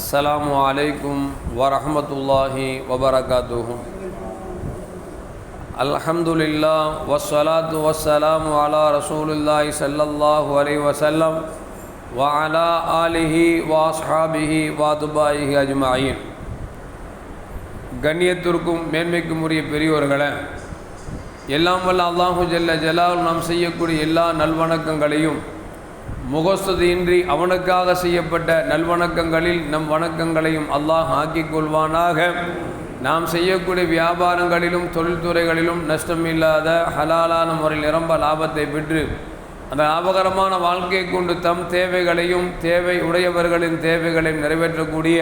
அஸ்லாம் வலைக்கும் வரமத்துல்லாஹி வபரகாத்துஹும் அல்ஹம்துலில்லா வஸ்வலாத்து வசலாம் அலா ரசூலுல்லாஹி சல்லல்லாஹு அலை வசல்லம் வலா ஆலிஹி வாஸ்ஹாபிஹி வாதுபாயிஹி அஜ்மாயின். கண்ணியத்திற்கும் மேன்மைக்கும் உரிய பெரியோர்களே எல்லாம் வல்ல அல்லாஹு ஜல்ல ஜலால் நாம் செய்யக்கூடிய எல்லா நல்வணக்கங்களையும் முகஸ்துதியின்றி அவனுக்காக செய்யப்பட்ட நல்வணக்கங்களில் நம் வணக்கங்களையும் அல்லாஹ் ஆக்கிக் கொள்வானாக நாம் செய்யக்கூடிய வியாபாரங்களிலும் தொழில்துறைகளிலும் நஷ்டமில்லாத ஹலாலான முறையில் நிரம்ப லாபத்தை பெற்று அந்த லாபகரமான வாழ்க்கையை கொண்டு தம் தேவைகளையும் தேவை உடையவர்களின் தேவைகளையும் நிறைவேற்றக்கூடிய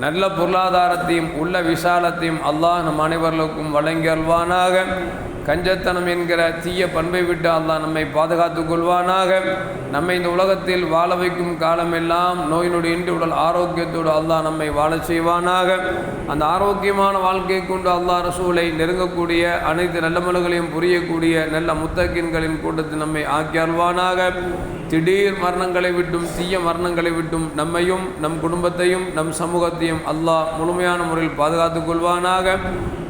நல்ல பொருளாதாரத்தையும் உள்ள விசாலத்தையும் அல்லாஹ் நம் அனைவர்களுக்கும் வழங்கி அல்வானாக கஞ்சத்தனம் என்கிற தீய பண்பை விட்டு அல்லாஹ் நம்மை பாதுகாத்துக் கொள்வானாக. நம்மை இந்த உலகத்தில் வாழ வைக்கும் காலமெல்லாம் நோயினுடைய இன்று இன்றி உடல் ஆரோக்கியத்தோடு அல்லாஹ் நம்மை வாழ செய்வானாக. அந்த ஆரோக்கியமான வாழ்க்கையை கொண்டு அல்லாஹ் ரசூலை நெருங்கக்கூடிய அனைத்து நல்லமல்களையும் புரியக்கூடிய நல்ல முத்தக்கின்களின் கூட்டத்தில் நம்மை ஆக்கி அல்வானாக திடீர் மரணங்களை விட்டும் தீய மரணங்களை விட்டும் நம்மையும் நம் குடும்பத்தையும் நம் சமூகத்தையும் அல்லாஹ் முழுமையான முறையில் பாதுகாத்துக் கொள்வானாக.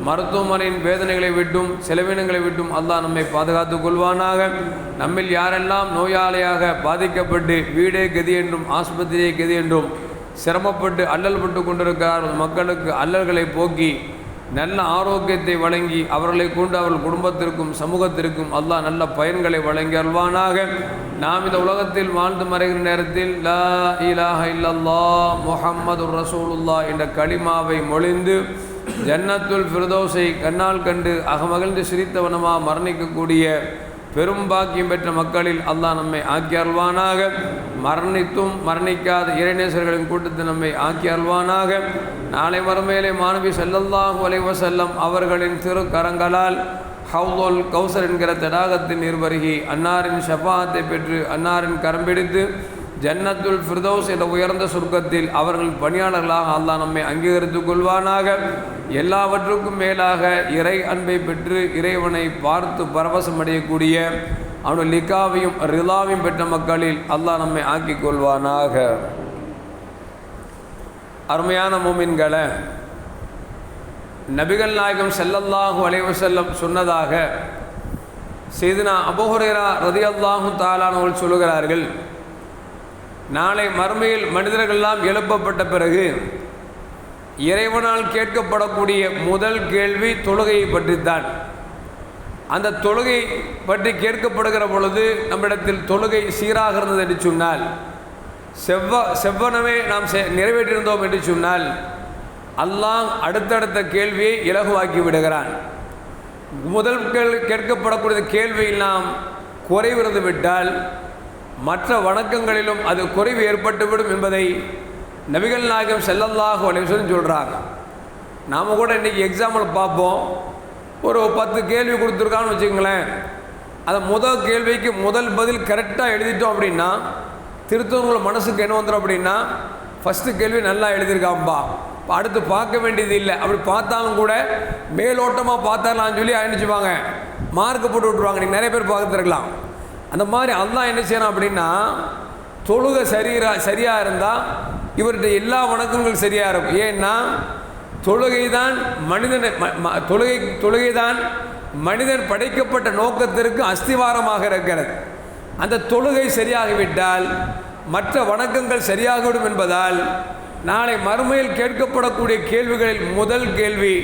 மருத்துவமனையின் வேதனைகளை விட்டும் செலவினங்களை விட்டும் அல்லாஹ் நம்மை பாதுகாத்துக் கொள்வானாக. நம்மில் யாரெல்லாம் நோயாளியாக பாதிக்கப்பட்டு வீடே கதி என்றும் ஆஸ்பத்திரியே கதி என்றும் சிரமப்பட்டு அல்லல் பட்டு கொண்டிருக்கிறார் மக்களுக்கு அல்லல்களை போக்கி நல்ல ஆரோக்கியத்தை வழங்கி அவர்களை கொண்டு அவர்கள் குடும்பத்திற்கும் சமூகத்திற்கும் அல்லாஹ் நல்ல பயன்களை வழங்கி அல்வானாக நாம் இந்த உலகத்தில் வாழ்ந்து மறைகிற நேரத்தில் லா இலாஹ இல்லல்லா முஹம்மது ரசூலுல்லா என்ற களிமாவை மொழிந்து ஜன்னத்துல் ஃபிரதோஸை கண்ணால் கண்டு அகமகிழ்ந்து சிரித்தவனமாக மரணிக்கக்கூடிய பெரும் பாக்கியம் பெற்ற மக்களில் அல்லாஹ் நம்மை ஆக்கி அல்வானாக மரணித்தும் மரணிக்காத இறைநேசர்களின் கூட்டத்தை நம்மை ஆக்கி அல்வானாக நாளை மறுமையிலே மாணவி செல்லல்லாஹு அலைவசல்லம் அவர்களின் திருக்கரங்களால் ஹவுதோல் கௌசர் என்கிற தடாகத்தின் நிர்வருகி அன்னாரின் ஷபாத்தை பெற்று அன்னாரின் கரம்பிடித்து ஜன்னத்துல் ஃபிர்தௌஸ் என்ற உயர்ந்த சுருக்கத்தில் அவர்கள் பணியாளர்களாக அல்லாஹ் நம்மை அங்கீகரித்துக் கொள்வானாக. எல்லாவற்றுக்கும் மேலாக இறை அன்பை பெற்று இறைவனை பார்த்து பரவசம் அடையக்கூடிய அவனுடைய லிக்காவையும் ரிலாவையும் பெற்ற மக்களில் அல்லாஹ் நம்மை ஆக்கிக் கொள்வானாக. அருமையான மூமின்களை நபிகள் நாயகம் செல்லல்லாஹு செல்லம் சொன்னதாக செய்தினா அபோஹரேரா ரதி அல்லாஹு தாலானவர்கள் சொல்லுகிறார்கள் நாளை மறுமையில் மனிதர்கள்லாம் எழுப்பப்பட்ட பிறகு இறைவனால் கேட்கப்படக்கூடிய முதல் கேள்வி தொழுகையை பற்றித்தான். அந்த தொழுகை பற்றி கேட்கப்படுகிற பொழுது நம்மிடத்தில் தொழுகை சீராக இருந்தது என்று சொன்னால் செவ்வ செவ்வனவே நாம் நிறைவேற்றியிருந்தோம் என்று சொன்னால் அல்லாஹ் அடுத்தடுத்த கேள்வியை இலகுவாக்கி விடுகிறான். முதல் கேள்வி கேட்கப்படக்கூடிய கேள்வியில் நாம் குறைவிருந்து விட்டால் மற்ற வணக்கங்களிலும் அது குறைவு ஏற்பட்டுவிடும் என்பதை நபிகள் நாயகம் செல்லல்லாஹு சொல்லி சொல்கிறாங்க நாம் கூட இன்றைக்கி எக்ஸாம்பிள் பார்ப்போம். ஒரு பத்து கேள்வி கொடுத்துருக்கான்னு வச்சுக்கங்களேன். அதை முதல் கேள்விக்கு முதல் பதில் கரெக்டாக எழுதிட்டோம் அப்படின்னா திருத்தவங்களை மனசுக்கு என்ன வந்துடும் அப்படின்னா ஃபஸ்ட்டு கேள்வி நல்லா எழுதியிருக்காம்பா. இப்போ அடுத்து பார்க்க வேண்டியது இல்லை. அப்படி பார்த்தாலும் கூட மேலோட்டமாக பார்த்தாலான்னு சொல்லி அனுப்பிச்சுவாங்க மார்க் போட்டு விட்ருவாங்க நீங்கள் நிறைய பேர் பார்த்துருக்கலாம். அந்த மாதிரி அல்லா என்ன செய்யணும் அப்படின்னா தொழுகை சரீரா சரியாக இருந்தால் இவர்கிட்ட எல்லா வணக்கங்களும் சரியாக இருக்கும். ஏன்னா தொழுகை தான் மனிதனை தொழுகை தொழுகை தான் மனிதன் படைக்கப்பட்ட நோக்கத்திற்கு அஸ்திவாரமாக இருக்கிறது. அந்த தொழுகை சரியாகிவிட்டால் மற்ற வணக்கங்கள் சரியாகிவிடும் என்பதால் நாளை மறுமையில் கேட்கப்படக்கூடிய கேள்விகளில் முதல் கேள்வி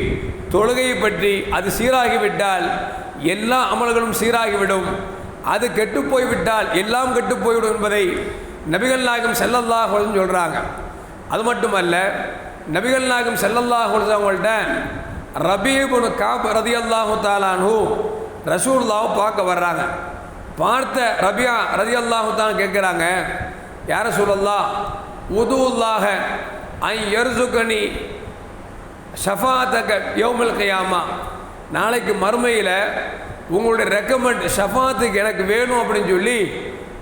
தொழுகையை பற்றி அது சீராகிவிட்டால் எல்லா அமல்களும் சீராகிவிடும். அது கெட்டு போய்விட்டால் எல்லாம் கெட்டு போய்விடும் என்பதை நபிகள் நாயகம் செல்லல்லாஹ் சொல்கிறாங்க அது மட்டுமல்ல நபிகள் நாயகம் செல்லல்லாஹ் அவங்கள்ட்ட ரபீபுனு காப் ரதி அல்லாஹு தாலானு ரசூல்லாவை பார்க்க வர்றாங்க. பார்த்த ரபியா ரதி அல்லாஹு தான் கேட்குறாங்க யார சொல்லல்லா உதுவுல்லாக ஐ எர்சுகனி ஷஃபாத்தக யோமல் கையாமா. நாளைக்கு மறுமையில் உங்களுடைய ரெக்கமெண்ட் ஷஃபாத்துக்கு எனக்கு வேணும் அப்படின்னு சொல்லி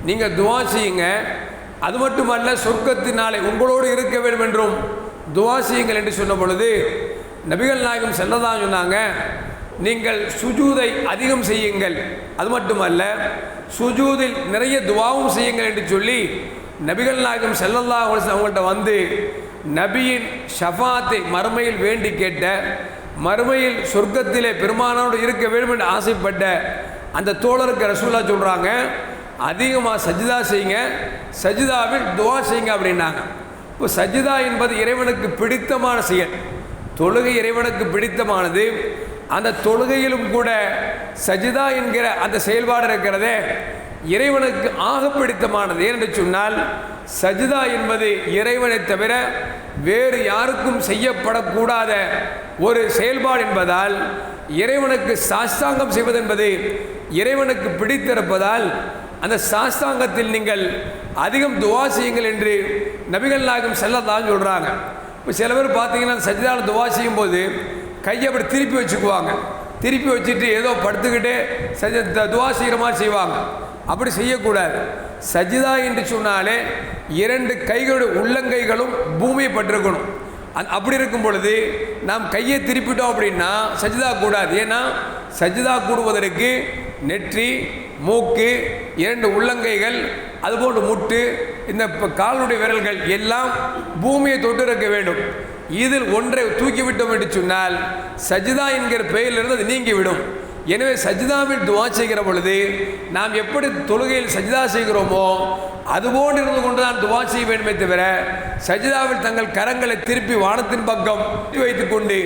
நீங்கள் துவா செய்யுங்க. அது மட்டுமல்ல சொர்க்கத்தினாலே உங்களோடு இருக்க வேண்டும் என்றும் துவா செய்யுங்கள் என்று சொன்ன பொழுது நபிகள் நாயகம் செல்லதான் சொன்னாங்க நீங்கள் சுஜூதை அதிகம் செய்யுங்கள். அது மட்டுமல்ல சுஜூதில் நிறைய துவாவும் செய்யுங்கள் என்று சொல்லி நபிகள் நாயகம் செல்லல்லா அவங்கள்ட்ட வந்து நபியின் ஷஃபாத்தை மறுமையில் வேண்டி கேட்ட மறுமையில் சொர்க்கத்திலே பெருமானோடு இருக்க வேண்டும் என்று ஆசைப்பட்ட அந்த தோழருக்கு ரசூல்லா சொல்கிறாங்க அதிகமாக சஜிதா செய்யுங்க சஜிதாவில் துவா செய்யுங்க அப்படின்னாங்க. இப்போ சஜிதா என்பது இறைவனுக்கு பிடித்தமான செயல். தொழுகை இறைவனுக்கு பிடித்தமானது. அந்த தொழுகையிலும் கூட சஜிதா என்கிற அந்த செயல்பாடு இருக்கிறதே இறைவனுக்கு ஆக பிடித்தமானது ஏனென்று சொன்னால் சஜிதா என்பது இறைவனை தவிர வேறு யாருக்கும் செய்யப்படக்கூடாத ஒரு செயல்பாடு என்பதால் இறைவனுக்கு சாஸ்தாங்கம் செய்வதென்பது இறைவனுக்கு பிடித்திருப்பதால் அந்த சாஸ்தாங்கத்தில் நீங்கள் அதிகம் துவா செய்யுங்கள் என்று நபிகள் நாயகம் செல்லத்தான் சொல்கிறாங்க இப்போ சில பேர் பார்த்தீங்கன்னா சஜிதாவில் துவா செய்யும்போது கையை அப்படி திருப்பி வச்சுக்குவாங்க. திருப்பி வச்சுட்டு ஏதோ படுத்துக்கிட்டே சஜ துவா செய்கிற மாதிரி செய்வாங்க. அப்படி செய்யக்கூடாது. சஜிதா என்று சொன்னாலே இரண்டு கைகளுடைய உள்ளங்கைகளும் பூமியை பட்டிருக்கணும். அந் அப்படி இருக்கும் பொழுது நாம் கையை திருப்பிட்டோம் அப்படின்னா சஜிதா கூடாது. ஏன்னா சஜிதா கூடுவதற்கு நெற்றி மூக்கு இரண்டு உள்ளங்கைகள் அதுபோன்று முட்டு இந்த ப- காலுடைய விரல்கள் எல்லாம் பூமியை தொட்டு இருக்க வேண்டும். இதில் ஒன்றை தூக்கிவிட்டோம் என்று சொன்னால் சஜிதா என்கிற பெயரிலிருந்து அது நீங்கிவிடும். எனவே சஜிதாவில் துவா செய்கிற பொழுது நாம் எப்படி தொழுகையில் சஜிதா செய்கிறோமோ அதுபோன்று இருந்து கொண்டு தான் துவா செய்ய வேண்டுமே தவிர சஜிதாவில் தங்கள் கரங்களை திருப்பி வானத்தின் பக்கம் வைத்துக்கொண்டு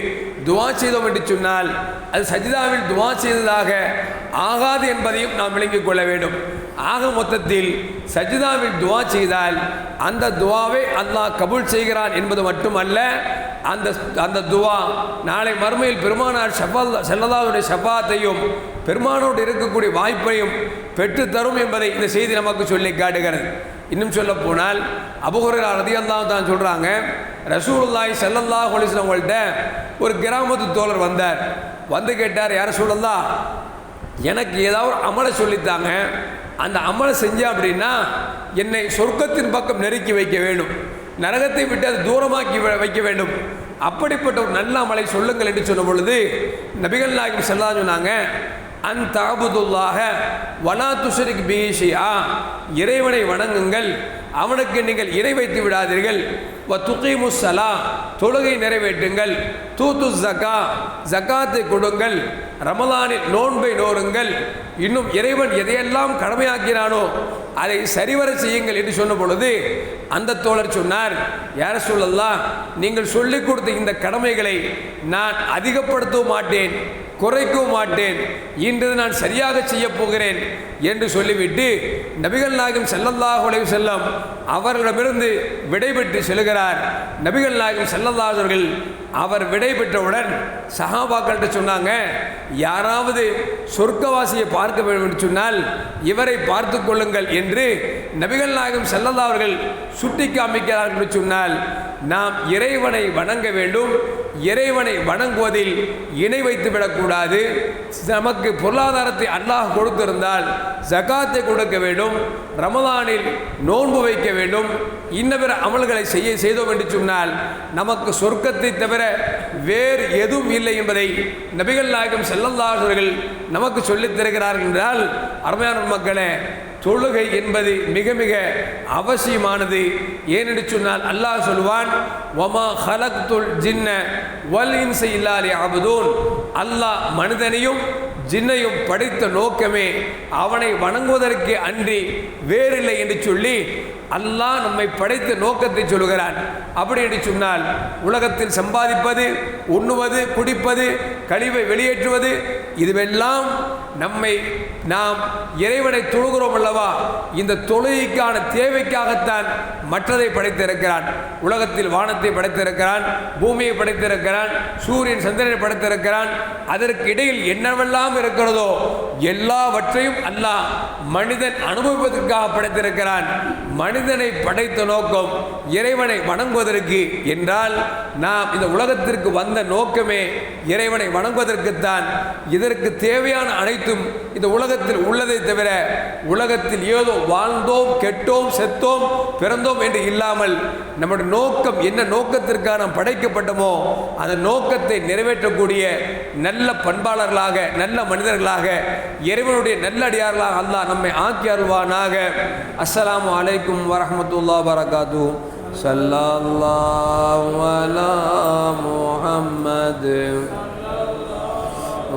துவா செய்தோம் என்று சொன்னால் அது சஜிதாவில் துவா செய்ததாக ஆகாது என்பதையும் நாம் விளங்கிக் கொள்ள வேண்டும். ஆக மொத்தத்தில் சஜிதாவில் துவா செய்தால் அந்த துவாவை அல்லாஹ் கபூல் செய்கிறான் என்பது மட்டுமல்ல அந்த அந்த துவா நாளை மறுமையில் பெருமானார் ஷஃபல் செல்லதாவுடைய செவ்வாத்தையும் பெருமானோடு இருக்கக்கூடிய வாய்ப்பையும் பெற்று தரும் என்பதை இந்த செய்தி நமக்கு சொல்லி காட்டுகிறது. இன்னும் சொல்ல போனால் அபுகுரா ரதியல்லாம் தான் சொல்கிறாங்க ரசூலுல்லாஹி செல்லல்லா அலைஹி அவங்கள்ட்ட ஒரு கிராமத்து தோழர் வந்தார். வந்து கேட்டார் யார சூழல்லா எனக்கு ஏதாவது ஒரு அமலை சொல்லித்தாங்க. அந்த அமலை செஞ்சேன் அப்படின்னா என்னை சொர்க்கத்தின் பக்கம் நெருக்கி வைக்க வேண்டும். நரகத்தை விட்டு அது தூரமாக்கி வ- வைக்க வேண்டும். அப்படிப்பட்ட ஒரு நல்ல அமலை சொல்லுங்கள் என்று சொன்ன பொழுது நபிகள் நாயகம் செல்லா சொன்னாங்க அன் தாபுதுல்லாக வலா துஷரிக் பீஷியா இறைவனை வணங்குங்கள். அவனுக்கு நீங்கள் இணை வைத்து விடாதீர்கள். வ துகீமு ஸலா தொழுகை நிறைவேற்றுங்கள். தூத்து ஜக்கா ஜக்காத்தை கொடுங்கள். ரமலானில் நோன்பை நோருங்கள். இன்னும் இறைவன் எதையெல்லாம் கடமையாக்கினானோ அதை சரிவர செய்யுங்கள் என்று சொன்ன பொழுது அந்த தோழர் சொன்னார் யார சொல்லலாம் நீங்கள் சொல்லிக் கொடுத்த இந்த கடமைகளை நான் அதிகப்படுத்தவும் மாட்டேன் குறைக்கவும் மாட்டேன். இன்று நான் சரியாக செய்யப் போகிறேன் என்று சொல்லிவிட்டு நபிகள் நாயகம் ஸல்லல்லாஹு செல்லம் அவர்களிடமிருந்து விடைபெற்று செல்கிறார். நபிகள் நாயகம் செல்லதாசர்கள் அவர் விடை பெற்றவுடன் சஹாபாக்கள்கிட்ட சொன்னாங்க யாராவது சொர்க்கவாசியை பார்க்க வேண்டும் என்று சொன்னால் இவரை பார்த்து கொள்ளுங்கள் என்று நபிகள் நாயகம் ஸல்லல்லாஹு அவர்கள் சுட்டி காமிக்கிறார்கள் என்று சொன்னால் நாம் இறைவனை வணங்க வேண்டும் இறைவனை வணங்குவதில் இணை வைத்து விடக்கூடாது. நமக்கு பொருளாதாரத்தை அல்லாஹ் கொடுத்திருந்தால் ஜகாத்தை கொடுக்க வேண்டும் ரமதானில் நோன்பு வைக்க வேண்டும் இன்ன பிற அமல்களை செய்ய செய்தோம் என்று சொன்னால் நமக்கு சொர்க்கத்தை தவிர வேறு எதுவும் இல்லை என்பதை நபிகள் நாயகம் செல்லல்லாதவர்கள் நமக்கு சொல்லித் தருகிறார்கள் என்றால் அருமையான மக்களே தொழுகை என்பது மிக மிக அவசியமானது. ஏனென்று சொன்னால் அல்லாஹ் சொல்வான் ஒமா ஹலக்துல் ஜின்ன வல் இன்சை இல்லாலே அபுதூன் அல்லாஹ் மனிதனையும் ஜின்னையும் படைத்த நோக்கமே அவனை வணங்குவதற்கு அன்றி வேறில்லை என்று சொல்லி அல்லாஹ் நம்மை படைத்த நோக்கத்தை சொல்கிறான். அப்படி என்று சொன்னால் உலகத்தில் சம்பாதிப்பது உண்ணுவது குடிப்பது கழிவை வெளியேற்றுவது இதுவெல்லாம் நம்மை நாம் இறைவனை தொழுகிறோம் அல்லவா? இந்த தொழுகைக்கான தேவைக்காகத்தான் மற்றதை படைத்திருக்கிறான். உலகத்தில் வானத்தை படைத்திருக்கிறான் பூமியை படைத்திருக்கிறான் சூரியன் சந்திரனை படைத்திருக்கிறான். அதற்கு இடையில் என்னவெல்லாம் இருக்கிறதோ எல்லாவற்றையும் அல்லாஹ் மனிதன் அனுபவிப்பதற்காக படைத்திருக்கிறான். மனிதனை படைத்த நோக்கம் இறைவனை வணங்குவதற்கு என்றால் நாம் இந்த உலகத்திற்கு வந்த நோக்கமே இறைவனை வணங்குவதற்குத்தான். இது இதற்கு தேவையான அனைத்தும் இந்த உலகத்தில் உள்ளதை தவிர உலகத்தில் ஏதோ வாழ்ந்தோம் கெட்டோம் செத்தோம் பிறந்தோம் என்று இல்லாமல் நம்முடைய நோக்கம் என்ன நோக்கத்திற்காக நாம் படைக்கப்பட்டோமோ அந்த நோக்கத்தை நிறைவேற்றக்கூடிய நல்ல பண்பாளர்களாக நல்ல மனிதர்களாக இறைவனுடைய நல்லடியார்களாக அல்லாஹ் நம்மை ஆக்கி அருவானாக அஸ்லாம் வலைக்கும் வரமத்துல்லா வரகாத்து சல்லா முஹம்மது.